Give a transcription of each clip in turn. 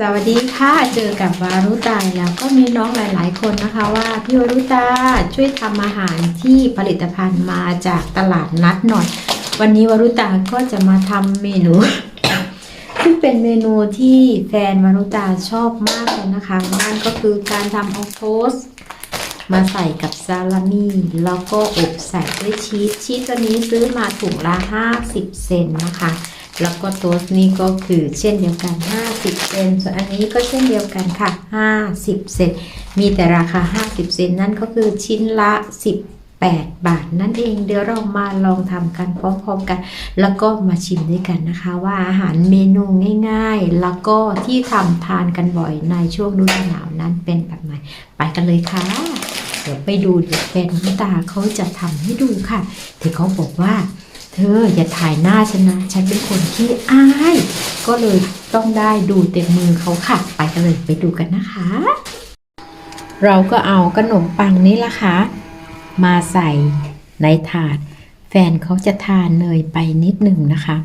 สวัสดีค่ะ เจอกับวารุตาแล้วก็มีน้องหลาย ๆ คนนะคะว่าพี่วารุตาช่วยทำอาหารที่ผลิตภัณฑ์มาจากตลาดนัดหน่อย วันนี้วารุตาก็จะมาทำเมนู ซึ่งเป็นเมนูที่แฟนวารุตาชอบมากเลยนะคะนั่นก็คือการทำเอาโทสต์มาใส่กับซาลามี่แล้วก็อบใส่ด้วยชีสชีสตัวนี้ซื้อมาถุงละ50 เซนนะคะ แล้วก็โต๊สนี่ก็คือเช่นเดียวกัน 50 เซน ส่วนอันนี้ก็เช่นเดียวกันค่ะ 50 เซน มีแต่ราคา 50 เซนนั่นก็คือชิ้นละ 18 บาทนั่นเอง เดี๋ยวเรามาลองทำกันพร้อมๆกัน แล้วก็มาชิมด้วยกันนะคะ ว่าอาหารเมนูง่ายๆ แล้วก็ที่ทำทานกันบ่อยในช่วงฤดูหนาวนั้นเป็นแบบไหนไปกันเลยค่ะ เดี๋ยวไปดูเดี๋ยวแฟนน้ำตาเขาจะทำให้ดูค่ะที่เขาบอกว่า เธออย่าถ่ายหน้าฉันนะ ฉันเป็นคนที่อาย ก็เลยต้องได้ดูเต็มมือเขาค่ะ ไปกันเลยไปดูกันนะคะ เราก็เอาขนมปังนี้ละค่ะมาใส่ในถาด แฟนเขาจะทานเนยไปนิดหนึ่งนะคะ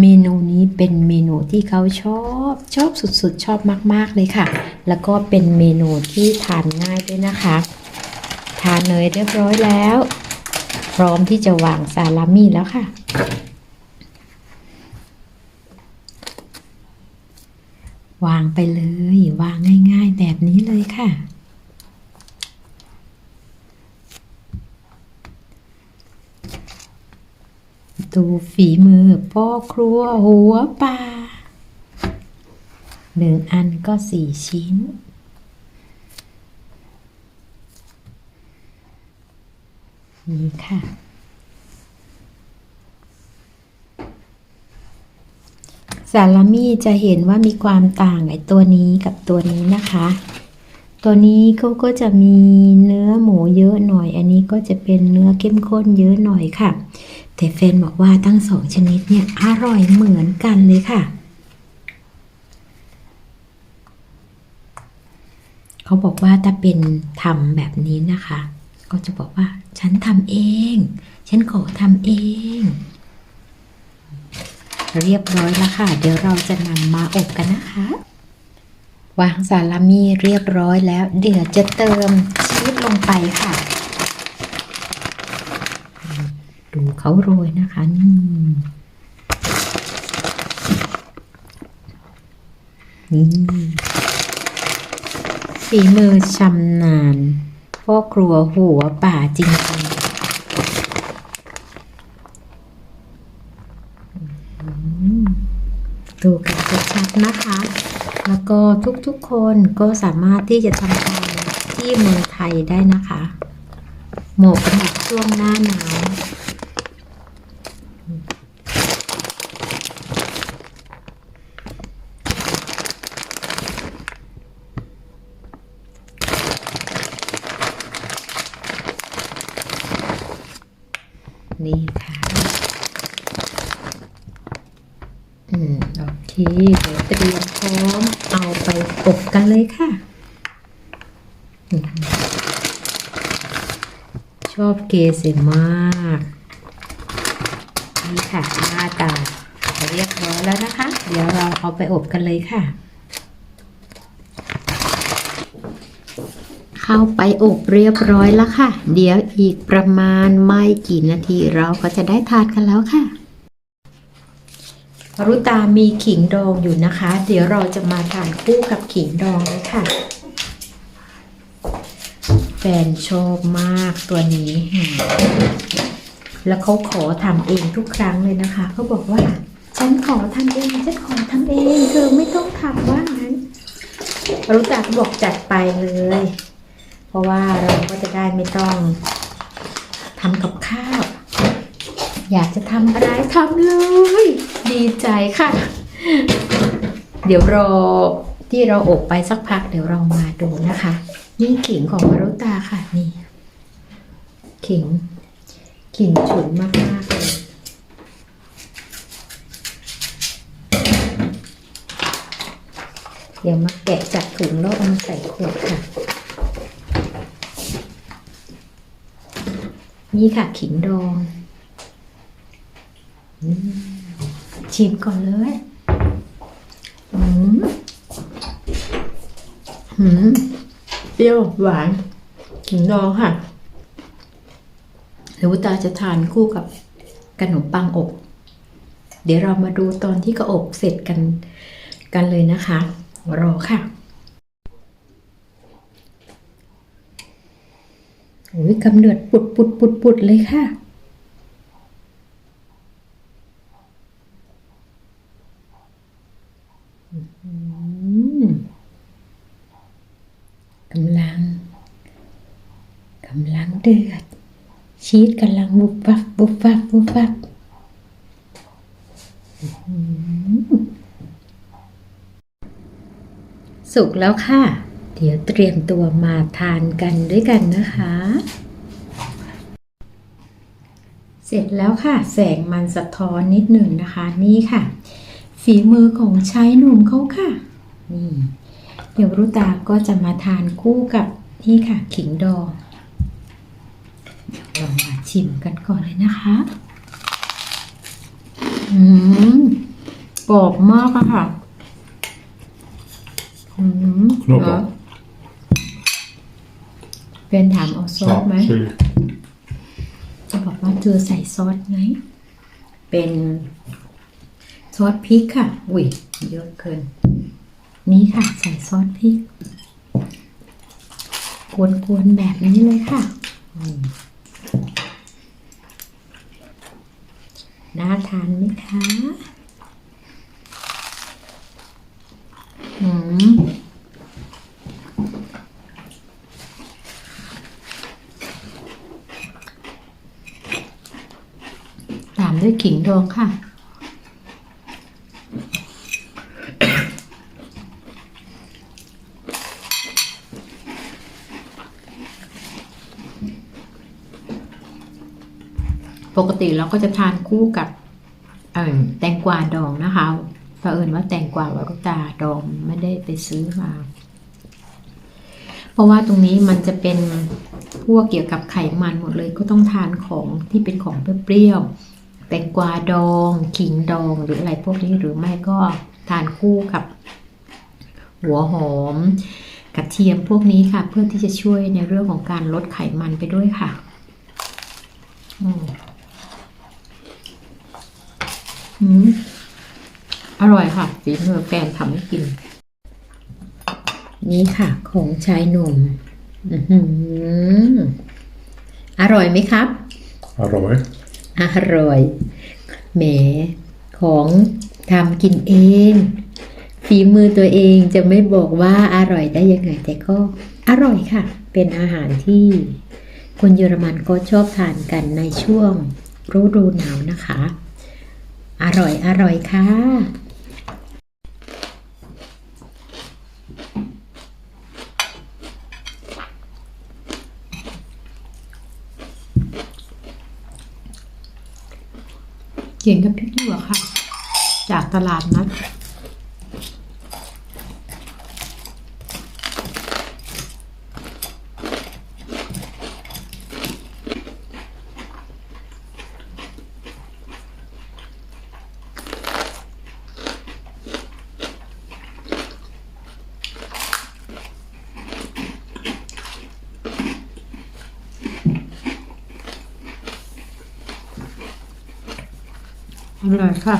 เมนูนี้เป็นเมนูที่เขาชอบชอบสุดๆ ชอบมากๆเลยค่ะ แล้วก็เป็นเมนูที่ทานง่ายด้วยนะคะ ทานเนยเรียบร้อยแล้ว พร้อมที่จะวางซาลามี่แล้วค่ะวางไปเลย วางง่าย ๆ แบบนี้เลยค่ะ ดูฝีมือพ่อครัวหัวปลาหนึ่งอันก็สี่ชิ้น นี่ค่ะ สาลามี่จะเห็นว่ามีความต่างไอตัวนี้กับตัวนี้นะคะ ตัวนี้เขาก็จะมีเนื้อหมูเยอะหน่อย อันนี้ก็จะเป็นเนื้อเข้มข้นเยอะหน่อยค่ะ แต่แฟนบอกว่าทั้งสองชนิดเนี่ยอร่อยเหมือนกันเลยค่ะเขาบอกว่าถ้าเป็นทำแบบนี้นะคะ ก็จะบอกว่า ฉันทำเอง ฉันขอทำเอง เรียบร้อยแล้วค่ะ เดี๋ยวเราจะนำมาอบกันนะคะ วางซาลามี่เรียบร้อยแล้ว เดี๋ยวจะเติมชีสลงไปค่ะ ดูเขาโรยนะคะนี่นี่ฝีมือชำนาญ พ่อครัวหัวป่าจริงๆดูกันชัดๆนะคะ แล้วก็ทุกๆคนก็สามารถที่จะทำทานที่เมืองไทยได้นะคะ หมาะกักช่วงหน้าหนาว นี่ค่ะอืมโอเคเดี๋ยวเตรียมพร้อมเอาไปอบกันเลยค่ะอชอบเกสมากนี่ค่ะหน้าตาเรียบร้อยแล้วนะคะ เดี๋ยวเราเอาไปอบกันเลยค่ะ เข้าไปอบเรียบร้อยแล้วค่ะ เดี๋ยวอีกประมาณไม่กี่นาทีเราก็จะได้ทานกันแล้วค่ะรุตามีขิงดองอยู่นะคะ เดี๋ยวเราจะมาทานคู่กับขิงดองเลยค่ะแฟนชอบมากตัวนี้ แล้วเขาขอทำเองทุกครั้งเลยนะคะ เขาบอกว่า ฉันขอทำเอง ฉันขอทำเอง เธอไม่ต้องทำว่างั้นรุตาก็บอกจัดไปเลย ราะว่าเราก็จะได้ไม่ต้องทำกับข้าว อยากจะทำอะไรทำเลย ดีใจค่ะ เดี๋ยวรอที่เราอบไปสักพักเดี๋ยวเรามาดูนะคะ นี่ขิงของมารุตาค่ะนี่ ขิง ขิงฉุนมากๆเลยเดี๋ยวมาแกะจากถุงแล้วเอามาใส่ขวดค่ะ นี่ค่ะขิงดองอชิมก่อนเลยอืมหืมเปรี้ยวหวานขิงดองค่ะหรือว่าตาจะทานคู่กับขนมปังอบ เดี๋ยวเรามาดูตอนที่กระอบเสร็จกันกันเลยนะคะ รอค่ะ โอ้ยกำเนิดปุดปุดปุดปุดเลยค่ะ กำลัง กำลังเดือด ชีสกำลังบุบบับบุบบับบุบบับสุกแล้วค่ะ เดี๋ยวเตรียมตัวมาทานกันด้วยกันนะคะ เสร็จแล้วค่ะ แสงมันสะท้อนนิดหนึ่งนะคะ นี่ค่ะ ฝีมือของชายหนุ่มเขาค่ะ นี่ เดี๋ยวรุตาก็จะมาทานคู่กับนี่ค่ะ ขิงดองเดี๋ยวลองมาชิมกันก่อนเลยนะคะ อืมกรอบมากอะค่ะ อืม Knobber. เหร อเป็นถามเอาซอสไหมจะบอกว่าเธอใส่ซอสไหมเป็นซอสพริกค่ะ อุ้ยเยอะเกิน นี่ค่ะ ใส่ซอสพริกกวนๆแบบนี้เลยค่ะน่าทานไหมคะ อืม ตามด้วยขิงดองค่ะ ปกติเราก็จะทานคู่กับแตงกวาดองนะคะเผอิญว่าแตงกวาวารุตาดองไม่ได้ไปซื้อมาเพราะว่าตรงนี้มันจะเป็นพวกเกี่ยวกับไขมันหมดเลยก็ต้องทานของที่เป็นของเปรี้ยว ตงกวาดองขิงดองหรืออะไรพวกนี้หรือไม่ก็ทานคู่กับ หัวหอมกระเทียมพวกนี้ค่ะ เพื่อที่จะช่วยในเรื่องของการลดไขมันไปด้วยค่ะอืมอร่อยค่ะฝีมือแฟนทำให้กิน นี่ค่ะ ของชายหนุ่มออร่อยไหมครับ Arroi. อ อร่อยแหมของทำกินเอง ฝีมือตัวเองจะไม่บอกว่าอร่อยได้ยังไง แต่ก็อร่อยค่ะ เป็นอาหารที่คนเยอรมันก็ชอบทานกันในช่วงฤดูหนาวนะคะ อร่อยอร่อยค่ะ เก่งกับพริกหยวกค่ะ จากตลาดนัด อร่อยค่ะ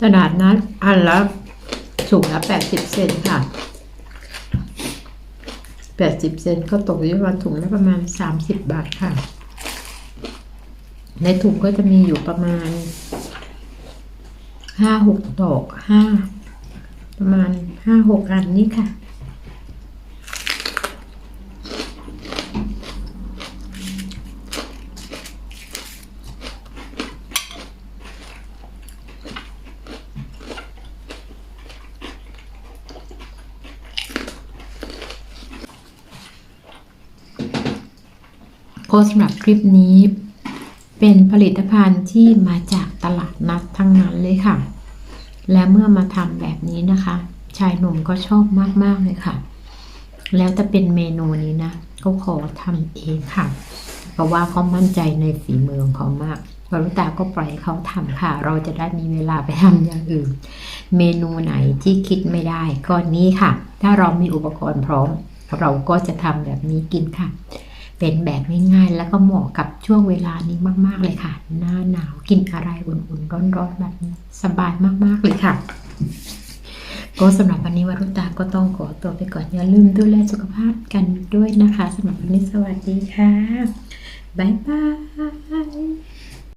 ตลาดนัดอันละถุงละแปดสิบเซนค่ะแปดสิบเซนก็ตกอยู่ประมาณถุงละประมาณสามสิบบาทค่ะ ในถุงก็จะมีอยู่ประมาณห้าหกดอกห้าประมาณห้าหกอันนี้ค่ะ ก็สำหรับคลิปนี้ เป็นผลิตภัณฑ์ที่มาจากตลาดนัดทั้งนั้นเลยค่ะ และเมื่อมาทำแบบนี้นะคะ ชายหนุ่มก็ชอบมาก ๆ เลยค่ะ แล้วจะเป็นเมนูนี้นะก็ขอทำเองค่ะ เพราะว่าเขามั่นใจในฝีมือของเขามากวรุตาก็ปล่อยเขาทำค่ะ เราจะได้มีเวลาไปทำอย่างอื่น เมนูไหนที่คิดไม่ได้ก็นี้ค่ะ ถ้าเรามีอุปกรณ์พร้อม เราก็จะทำแบบนี้กินค่ะ เป็นแบบง่ายๆ แล้วก็เหมาะกับช่วงเวลานี้มาก ๆ เลยค่ะ หน้าหนาวกินอะไรอุ่นๆ ร้อนๆแบบนี้สบายมากๆเลยค่ะ ก็สำหรับวันนี้วรุตาก็ต้องขอตัวไปก่อน อย่าลืมดูแลสุขภาพกันด้วยนะคะสำหรับวันนี้สวัสดีค่ะ บ๊ายบาย